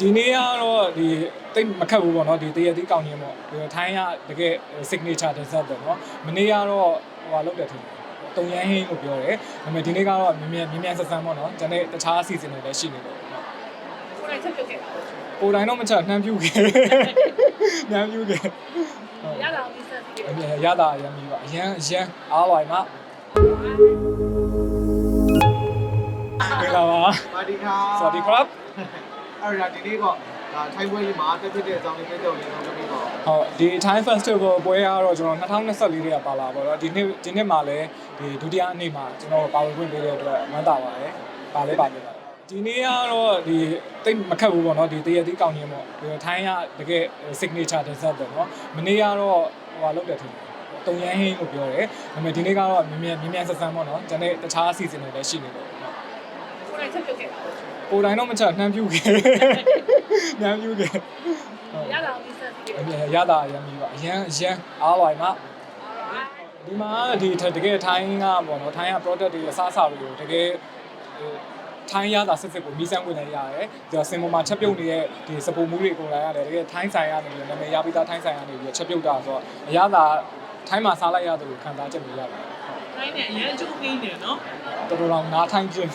ဒီနေ့ကတော့ဒီတိတ်မခက်ဘူးပေါ့နော်ဒီတရတိကောင်းခြင်းပေါ့ဒီထိုင်းကတကယ် signature dessert ပေါ့နော်မနေ့ကတော့ဟိုဟာလောက်တယ်ထင်တယ်တုံရမ်းဟင်းလို့ပြောတယ်ဒါပေမဲ့ဒီနေ့ကတော့မြင်မြင်မြင်မြင်ဆက်ဆန်းပေါ့နော်ကျန်တဲ့တခြားအစီအစဉ်တွေလည်းရှိနေတယ်ပေါ့နော် ကိုယ်တိုင်ချက်ပြုတ်ခဲ့တာ ကိုယ်တိုင်တော့မချက်နှမ်းပြူခဲ့နှမ်းပြူခဲ့ဟုတ် ရတာအောင်ဒီဆက်ပြီး အမြဲရတာအရင်ပြီးပါအရန်အရန်အားပါမှာမင်္ဂလာပါ စวัสดีครับ စวัสดีครับ အဲ့ဒါဒီနေ့ပေါ့ဒါထိုင်းပွဲလေးမှာတက်ဖြစ်တဲ့အကြောင်းလေးပြတော့လေးတော့လုပ်ပြီးတော့ဟုတ်ဒီ Thai Festival ပွဲကတော့ကျွန်တော်2024လေးကပါလာပါတော့ဒီနေ့ဒီနေ့မှာလည်းဒီဒုတိယနေ့မှာကျွန်တော်ပါဝင်ခွင့်ပေးတဲ့အတွက်ဝမ်းသာပါတယ်ပါလဲပါလဲပါဒီနေ့ကတော့ဒီတိတ်မခက်ဘူးပေါ့နော်ဒီတရတိကောင်းခြင်းပေါ့ဒီထိုင်းကတကယ် signature dessert ပေါ့နော်မနေ့ကတော့ဟိုဟာလောက်တယ်ထင်တယ်တုံရမ်းဟင်းလို့ပြောတယ်ဒါပေမဲ့ဒီနေ့ကတော့မြင်မြင်မြင်မြင်ဆက်ဆန်းပေါ့နော်ကျန်တဲ့တခြားအစီအစဉ်တွေလည်းရှိနေတယ်ပေါ့နော်ကိုယ်တိုင်ချက်ပြုတ်ခဲ့တာ ကိုယ်တိုင်တော့မချက်နှမ်းပြူခဲ့နှမ်းပြူခဲ့ဟုတ်ရတာအောင်ဒီဆက်ပြီးအမြဲရတာအရင်ပြီးပါအရန်အရန်အားပါမှာဒီမှာဒီတကယ်ထိုင်းကပေါ့နော်ထိုင်းက product တွေအစားအစာတွေကိုတကယ်ဟိုထိုင်းရတာစစ်စစ်ကိုမီးစမ်းဝင်နေရတယ်။ဒီစင်ပေါ်မှာချက်ပြုတ်နေတဲ့ဒီစပူမှုတွေကုန်လာရတယ်တကယ်ထိုင်းဆိုင်ရနေပြီးနာမည်ရပြီးသားထိုင်းဆိုင်ရနေပြီးချက်ပြုတ်တာဆိုတော့အရသာထိုင်းမှာစားလိုက်ရတယ်လို့ခံစားချက်မျိုးရပါတယ်တိုင်းနဲ့အရင်အကျိုးပေးနေနော်။တော်တော်တော်နားထိုင်းခြင်း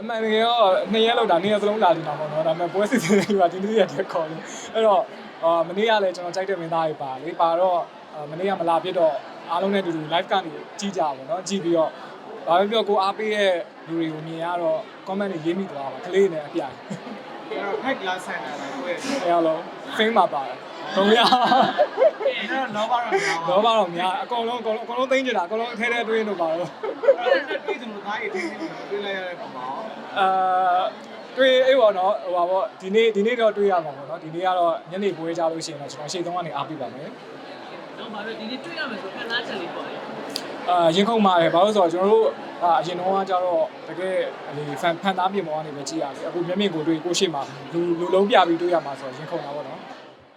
အမှန်တကယ်တော့နှစ်ရက်လောက်တာနှစ်ရက်စလုံးလာနေတာပေါ့နော်ဒါပေမဲ့ပွဲစစ်စစ်တွေကဒီနေ့ရက်တည်းခေါ်လို့အဲ့တော့အာမနေ့ကလည်းကျွန်တော်ကြိုက်တဲ့မင်းသားတွေပါလေပါတော့အာမနေ့ကမလာဖြစ်တော့အားလုံးနဲ့အတူတူ live ကနေကြည့်ကြပါတော့ကြည့်ပြီးတော့ဘာပဲပြောကိုအားပေးတဲ့လူတွေကိုမြင်ရတော့ comment တွေရေးမိသွားပါကလေးနဲ့အပြိုင်အဲ့တော့ hack လာဆန်တာလည်းကိုယ့်ရဲ့အဲ့လို fame မှာပါတယ်တုံးရအဲ့တော့လောဘတော့များပါတော့ပါတော့များအကုန်လုံးအကုန်လုံးအကုန်လုံးသိမ့်ကြတာအကုန်လုံးအထဲထဲတွင်းတော့ပါတော့အဲ့ဒါပြည်သူလူသားရေး တင်းတင်းတွေ့လိုက်ရတဲ့ပုံမှာအာတွေ့အေးပေါ့နော်ဟိုပါပေါ့ဒီနေ့ဒီနေ့တော့တွေ့ရမှာပေါ့နော်ဒီနေ့ကတော့ညနေပွဲကြလို့ရှိရင်တော့ကျွန်တော်ရှေ့သုံးကနေအားပေးပါမယ်တော့ဘာလို့ဒီနေ့တွေ့ရမယ်ဆိုခံစားချက်လေးပေါ့လေအာရင်ခုန်ပါတယ်ဘာလို့ဆိုတော့ကျွန်တော်တို့အာအရင်တော့ကကြတော့တကယ်ဒီဖန်ဖန်သားပြင်ပေါ်ကနေပဲကြည့်ရတယ်အခုမျက်မြင်ကိုတွေ့ကိုရှေ့မှာလူလူလုံးပြပြီးတွေ့ရမှာဆိုတော့ရင်ခုန်တာပေါ့နော်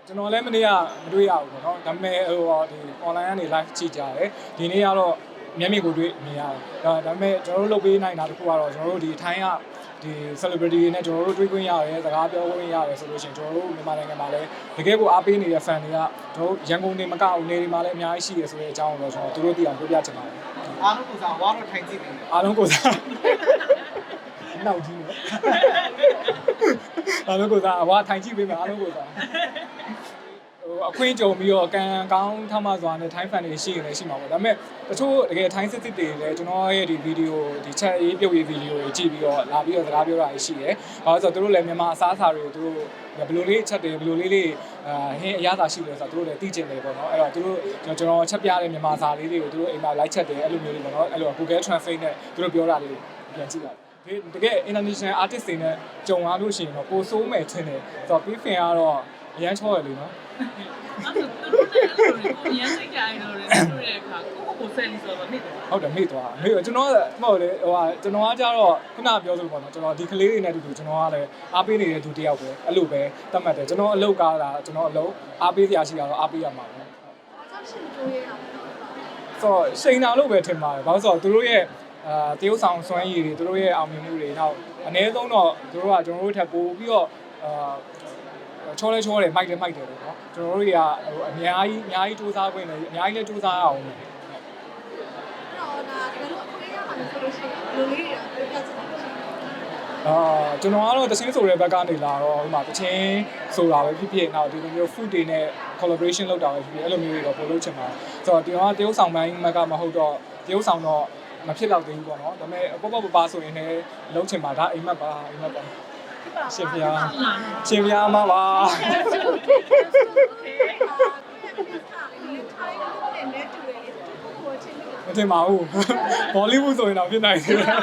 ကျွန်တော်လည်းမနေ့ကမတွေ့ရဘူးပေါ့နော်ဒါပေမဲ့ဟိုဒီ online ကနေ live ကြည့်ကြတယ်ဒီနေ့ကတော့ မျက်မြင်ကိုတွေ့မြင်ရတယ်ဒါဒါပေမဲ့ကျွန်တော်တို့လုပ်ပေးနိုင်တာတခုကတော့ကျွန်တော်တို့ဒီထိုင်းကဒီ celebrity တွေနဲ့ကျွန်တော်တို့တွေ့ခွင့်ရတယ်စကားပြောခွင့်ရတယ်ဆိုလို့ရှိရင်ကျွန်တော်တို့မြန်မာနိုင်ငံမှာလည်းတကယ်ကိုအားပေးနေတဲ့ fan တွေကကျွန်တော်တို့ရန်ကုန်နေမကအောင်နေတွေမှာလည်းအများကြီးရှိရဆိုတဲ့အကြောင်းကိုတော့ကျွန်တော်တို့သိအောင်ပြောပြချင်ပါတယ်အားလုံးကိုစားဝါတော့ထိုင်ကြည့်နေတယ်အားလုံးကိုစားနောက်ကြီးနော်အားလုံးကိုစားအဝါထိုင်ကြည့်ပေးမယ်အားလုံးကိုစားဟို အခွင့်ကြုံပြီးတော့ကံကောင်းထမစွာနဲ့ထိုင်းဖန်တွေရှိရင်လည်းရှိမှာပေါ့ဒါပေမဲ့တချို့တကယ်ထိုင်းစစ်စစ်တွေလည်းကျွန်တော်ရဲ့ဒီဗီဒီယိုဒီ chat ရေးပြုတ်ရေးဗီဒီယိုတွေကြည့်ပြီးတော့လာပြီးတော့စကားပြောတာရှိတယ်။ဘာလို့ဆိုတော့သူတို့လည်းမြန်မာအစားအစာတွေကိုသူတို့ဘယ်လိုလေးချက်တယ်ဘယ်လိုလေးလေးအာဟင်းအရသာရှိလဲဆိုတော့သူတို့လည်းသိကျင်တယ်ပေါ့နော်အဲ့တော့သူတို့ကျွန်တော်ချက်ပြတဲ့မြန်မာစာလေးတွေကိုသူတို့အိမ်မှာ like ချက်တယ်အဲ့လိုမျိုးလေးပေါ့နော်အဲ့လို Google Translate နဲ့သူတို့ပြောတာလေးပြန်ကြည့်ရတယ်ဒီတကယ် international artist တွေနဲ့ကြုံရလို့ရှိရင်တော့ပိုဆိုးမယ်ထင်တယ်ဆိုတော့ပြီးဖင်ကတော့ အရန်ချောရလေနော်အဲ့ဒါသူတို့လည်းကိုရမ်းစိတ်ကြိုင်တော့လေတို့ရဲ့အခါကိုကိုကိုဆက်လီဆိုတော့နေတယ်ဟုတ်တယ်မေ့သွားမေ့ကျွန်တော်မဟုတ်လေဟိုဟာကျွန်တော်ကကြတော့ခုနပြောလို့ပေါ့နော်ကျွန်တော်ဒီကလေးတွေနဲ့အတူတူကျွန်တော်ကလည်းအားပေးနေတဲ့သူတယောက်ပဲအဲ့လိုပဲတတ်မှတ်တယ်ကျွန်တော်အလုပ်ကားတာကျွန်တော်အလုပ်အားပေးစရာရှိတာတော့အားပေးရမှာပဲအားကြောင့်ရှင်တိုးရတာဆိုတော့ရှိန်တာလို့ပဲထင်ပါတယ်ဘာလို့ဆိုတော့သူတို့ရဲ့အာတရုပ်ဆောင်စွမ်းရည်တွေသူတို့ရဲ့အောင်မြင်မှုတွေနောက်အနည်းဆုံးတော့သူတို့ကကျွန်တော်တို့ထပ်ပို့ပြီးတော့အာ ချောလဲချောတယ်မိုက်တယ်မိုက်တယ်လို့နော်ကျွန်တော်တို့တွေကဟိုအများကြီးအများကြီးစူးစမ်းခွင့်နဲ့အများကြီးလည်းစူးစမ်းအောင်အဲ့တော့ဒါတကယ်လို့အခွင့်ရမှာဆိုလို့ရှိရင်လူလေးတွေပြောပြချင်တယ်အာကျွန်တော်ကတော့တချင်းဆိုတဲ့ဘက်ကနေလာတော့ဟိုမှာတချင်းဆိုတာပဲဖြစ်ဖြစ်နောက်ဒီလိုမျိုး food တွေနဲ့ collaboration လုပ်တာပဲဖြစ်ဖြစ်အဲ့လိုမျိုးတွေတော့ပို့လို့ချင်ပါတယ်ဆိုတော့ဒီတော့တရုပ်ဆောင်ပိုင်းမကမဟုတ်တော့တရုပ်ဆောင်တော့မဖြစ်တော့သေးဘူးပေါ့နော်ဒါပေမဲ့ပေါ့ပေါ့ပပဆိုရင်လည်းလုံးချင်ပါဒါအိမ်မက်ပါအိမ်မက်ပါ ရှင်ပြားရှင်ပြားမပါမထင်ပါဘူးဘောလိဝုဒ်ဆိုရင်တော့ဖြစ်နိုင်တယ်ဟုတ်ပါ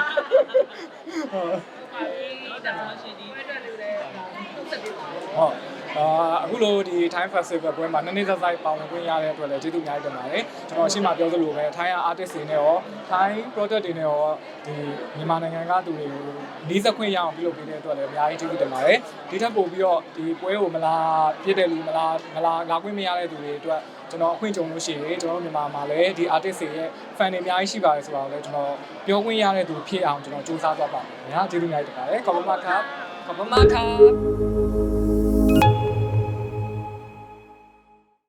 ပြီဒါမှရှိဒီအတွက်လူတွေဟုတ်ဆက်ပြီးပါဟုတ် အာအခုလိုဒီ Time Festival ပွဲမှာနှစ်နှစ်ဆက်ဆက်ပါဝင်ခွင့်ရတဲ့အတွက်လည်းကျေးဇူးအများကြီးတင်ပါတယ်ကျွန်တော်ရှင်းမပြောသလိုပဲ Thai artist တွေနဲ့ရော Thai product တွေနဲ့ရောဒီမြန်မာနိုင်ငံကသူတွေကိုနှီးစက်ခွင့်ရအောင်ပြုလုပ်ပေးတဲ့အတွက်လည်းအများကြီးကျေးဇူးတင်ပါတယ်ဒီထက်ပိုပြီးတော့ဒီပွဲကိုမလားဖြစ်တဲ့လူမလားမလားငါခွင့်မရတဲ့သူတွေအတွက်ကျွန်တော်အခွင့်ကြုံလို့ရှိရင်ကျွန်တော်မြန်မာမှာလည်းဒီ artist တွေရဲ့ fan တွေအများကြီးရှိပါတယ်ဆိုတော့လည်းကျွန်တော်ပြောခွင့်ရတဲ့သူဖြစ်အောင်ကျွန်တော်စူးစမ်းသွားပါမယ်။ညာကျေးဇူးများတင်ပါတယ်။ကမ္ဘာမခါကမ္ဘာမခါ